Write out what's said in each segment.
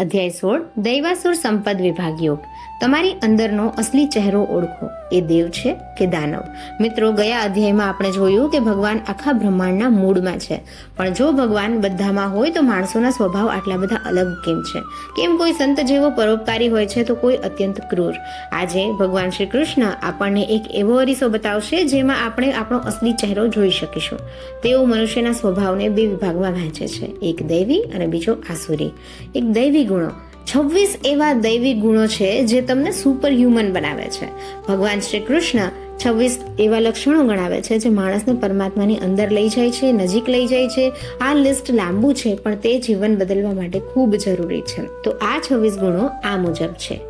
અધ્યાય સોળ, દૈવાસુર સંપદ વિભાગ યોગ તમારી અંદરનો અસલી ચહેરો ઓળખો. એ દેવ છે કે દાનવ. મિત્રો, ગયા અધ્યાયમાં આપણે જોયું કે ભગવાન આખા બ્રહ્માંડના મૂળમાં છે. પણ જો ભગવાન બધામાં હોય તો માણસોના સ્વભાવ આટલા બધા અલગ કેમ છે? કેમ કોઈ સંત જેવો પરોપકારી હોય છે તો કોઈ અત્યંત ક્રૂર? આજે ભગવાન શ્રી કૃષ્ણ આપણને એક એવો અરીસો બતાવશે જેમાં આપણે આપણો અસલી ચહેરો જોઈ શકીશું. તેઓ મનુષ્યના સ્વભાવને બે વિભાગમાં વહેંચે છે. એક દૈવી અને બીજો આસુરી. એક દૈવી ગુણો. છવ્વીસ એવા દૈવી ગુણો છે જે તમને સુપર હ્યુમન બનાવે છે. ભગવાન શ્રી કૃષ્ણ છવ્વીસ એવા લક્ષણો ગણાવે છે જે માણસને પરમાત્માની અંદર લઈ જાય છે, નજીક લઈ જાય છે. આ લિસ્ટ લાંબુ છે, પણ તે જીવન બદલવા માટે ખૂબ જરૂરી છે. તો આ છવ્વીસ ગુણો આ મુજબ છે.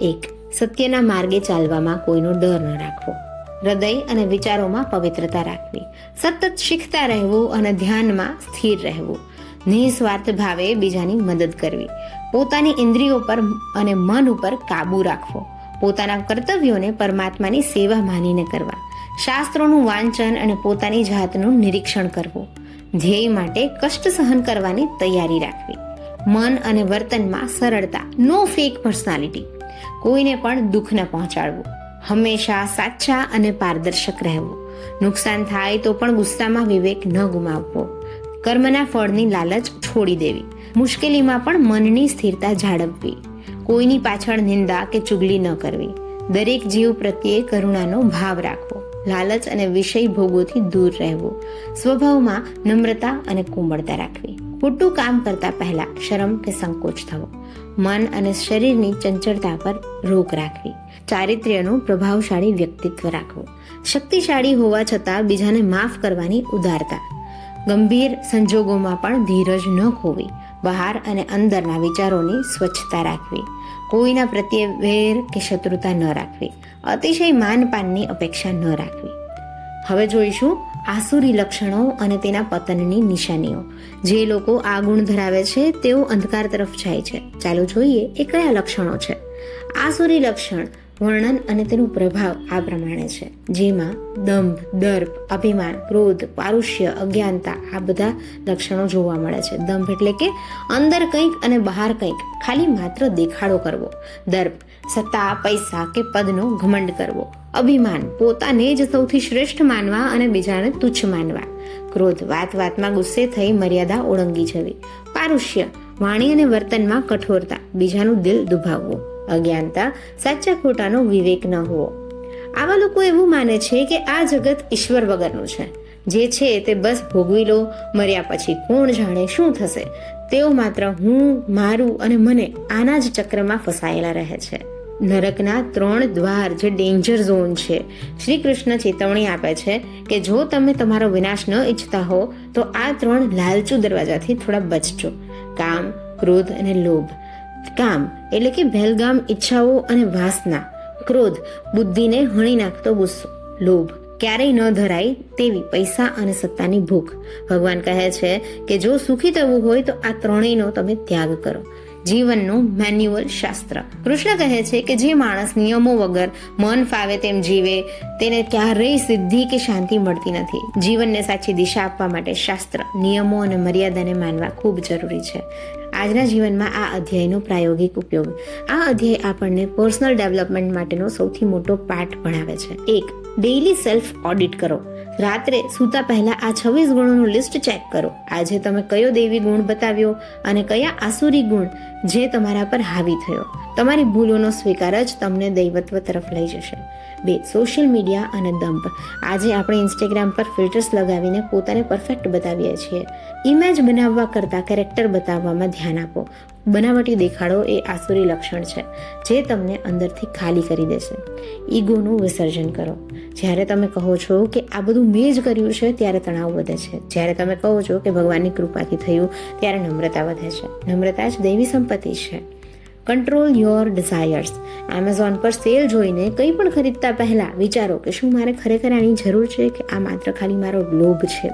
એક, સત્યના માર્ગે ચાલવામાં કોઈનો ડર ન રાખવો. હૃદય અને વિચારોમાં પવિત્રતા રાખવી. સતત શીખતા રહેવું અને ધ્યાનમાં સ્થિર રહેવું. નિસ્વાર્થ ભાવે બીજાની મદદ કરવી. પોતાની ઇન્દ્રિયો પર અને મન ઉપર કાબુ રાખવો. પોતાના કર્તવ્યોને પરમાત્માની સેવા માનીને કરવા. શાસ્ત્રોનું વાંચન અને પોતાની જાતનું નિરીક્ષણ કરવું. ધ્યેય માટે કષ્ટ સહન કરવાની તૈયારી રાખવી. મન અને વર્તનમાં સરળતા નો ફેક પર્સનાલિટી કોઈને પણ દુઃખ ન પહોંચાડવું. હંમેશા સાચા અને પારદર્શક રહેવું. નુકસાન થાય તો પણ ગુસ્સામાં વિવેક ન ગુમાવવો. કર્મના ફળની લાલચ છોડી દેવી. મુશ્કેલીમાં પણ મનની સ્થિરતા જાળવવી. કોઈની પાછળ નિંદા કે ચુગલી ન કરવી. દરેક જીવ પ્રત્યે કરુણાનો ભાવ રાખવો. લાલચ અને વિષય ભોગોથી દૂર રહેવું. સ્વભાવમાં નમ્રતા અને કોમળતા રાખવી. ખોટું કામ કરતા પહેલા શરમ કે સંકોચ થવો. મન અને શરીરની ચંચળતા પર રોક રાખવી. ચારિત્ર્યનું પ્રભાવશાળી વ્યક્તિત્વ રાખવું. શક્તિશાળી હોવા છતાં બીજાને માફ કરવાની ઉદારતા. ગંભીર સંજોગોમાં પણ ધીરજ ન ખોવી બહાર અને અંદરના વિચારોની સ્વચ્છતા રાખવી. કોઈના પ્રત્યે વેર કે શત્રુતા ન રાખવી. અતિશય માનપાનની અપેક્ષા ન રાખવી. હવે જોઈશું આસુરી લક્ષણો અને તેના પતનની નિશાનીઓ. જે લોકો આ ગુણ ધરાવે છે, તેઓ અંધકાર તરફ જાય છે. ચાલો જોઈએ એ કયા લક્ષણો છે. આસુરી લક્ષણ વર્ણન અને તેનો પ્રભાવ આ પ્રમાણે છે. જેમાં દંભ, દર્પ, અભિમાન, ક્રોધ, પારુષ્ય, અજ્ઞાનતા આ બધા લક્ષણો જોવા મળે છે. દંભ એટલે કે અંદર કંઈક અને બહાર કંઈક. ખાલી માત્ર દેખાડો કરવો. દર્પ, સત્તા, પૈસા કે પદનો ઘમંડ કરવો. અભિમાન, પોતાને જ સૌથી શ્રેષ્ઠ માનવા અને બીજાને તુચ્છ માનવા. ક્રોધ, વાત વાતમાં ગુસ્સે થઈ મર્યાદા ઓળંગી જવી. પારુષ્ય, વાણી અને વર્તનમાં કઠોરતા. બીજાનું દિલ દુભાવવું. અજ્ઞાનતા સાચા ખોટાનો વિવેક ન હોવો. આવા લોકો એવું માને છે કે આ જગત ઈશ્વર વગરનું છે. જે છે તે બસ ભોગવી લો, મર્યા પછી કોણ જાણે શું થશે. તેઓ માત્ર હું, મારું અને મને આના જ ચક્રમાં ફસાયેલા રહે છે. નરકના ત્રણ દ્વાર જે ડેન્જર ઝોન છે, શ્રી કૃષ્ણ ચેતવણી આપે છે કે જો તમે તમારો વિનાશ ન ઈચ્છતા હો, તો આ ત્રણ લાલચુ દરવાજાથી થોડા બચજો. કામ, ક્રોધ અને લોભ કામ, એટલે કે ભેલગામ ઈચ્છાઓ અને વાસના, ક્રોધ, બુદ્ધિને હણી નાખતો ગુસ્સો, લોભ, ક્યારેય ન ધરાય તેવી પૈસા અને સત્તાની ભૂખ. ભગવાન કહે છે કે જો સુખી થવું હોય તો આ ત્રણેયનો તમે ત્યાગ કરો. જીવનનું મેન્યુઅલ શાસ્ત્ર. કૃષ્ણ કહે છે કે જે માણસ નિયમો વગર મન ફાવે તેમ જીવે, તેને ક્યારેય સિદ્ધિ કે શાંતિ મળતી નથી. જીવનને સાચી દિશા આપવા માટે શાસ્ત્ર, નિયમો અને મર્યાદાને માનવા ખૂબ જરૂરી છે. આજના જીવનમાં આ અધ્યાયનો પ્રાયોગિક ઉપયોગ. આ અધ્યાય આપણને પર્સનલ ડેવલપમેન્ટ માટેનો સૌથી મોટો પાઠ ભણાવે છે. એક ડેઇલી સેલ્ફ ઓડિટ કરો. રાત્રે સૂતા પહેલા આ છવ્વીસ ગુણોનું લિસ્ટ ચેક કરો. આજે તમે કયો દેવી ગુણ બતાવ્યો અને કયા આસુરી ગુણ જે તમારા પર હાવી થયો. તમારી ભૂલોનો સ્વીકાર જ તમને દૈવત્વ તરફ લઈ જશે. બે, સોશિયલ મીડિયા અને દંભ આજે આપણે ઇન્સ્ટાગ્રામ પર ફિલ્ટર્સ લગાવીને પોતાને પરફેક્ટ બતાવીએ છીએ. ઇમેજ બનાવવા કરતાં કેરેક્ટર બતાવવામાં ધ્યાન આપો. બનાવટી દેખાડો એ આસુરી લક્ષણ છે, જે તમને અંદરથી ખાલી કરી દેશે. ઈગોનું વિસર્જન કરો. જ્યારે તમે કહો છો કે આ બધું મેં જ કર્યું છે, ત્યારે તણાવ વધે છે. જ્યારે તમે કહો છો કે ભગવાનની કૃપાથી થયું, ત્યારે નમ્રતા વધે છે. નમ્રતા જ દૈવી સંપત્તિ છે. કંટ્રોલ યોર ડિઝાયર્સ એમેઝોન પર સેલ જોઈને કંઈ પણ ખરીદતા પહેલાં વિચારો કે શું મારે ખરેખર આની જરૂર છે કે આ માત્ર ખાલી મારો લોભ છે?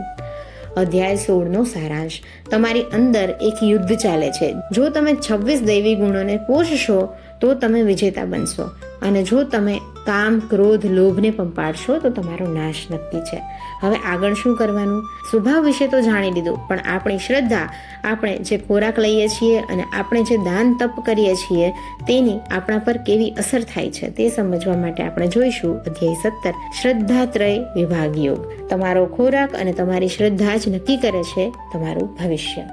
અધ્યાય સોળનો સારાંશ. તમારી અંદર એક યુદ્ધ ચાલે છે. જો તમે છવ્વીસ દૈવી ગુણોને પોષશો, તો તમે વિજેતા બનશો. અને જો તમે કામ, ક્રોધ, લોભને પણ પાડશો, તો તમારો નાશ નક્કી છે. હવે આગળ શું કરવાનું? સ્વભાવ વિશે તો જાણી લીધું, પણ આપણી શ્રદ્ધા, આપણે જે ખોરાક લઈએ છીએ અને આપણે જે દાન તપ કરીએ છીએ, તેની આપણા પર કેવી અસર થાય છે, તે સમજવા માટે આપણે જોઈશું અધ્યાય સત્તર, શ્રદ્ધાત્રય વિભાગ યોગ. તમારો ખોરાક અને તમારી શ્રદ્ધા જ નક્કી કરે છે તમારું ભવિષ્ય.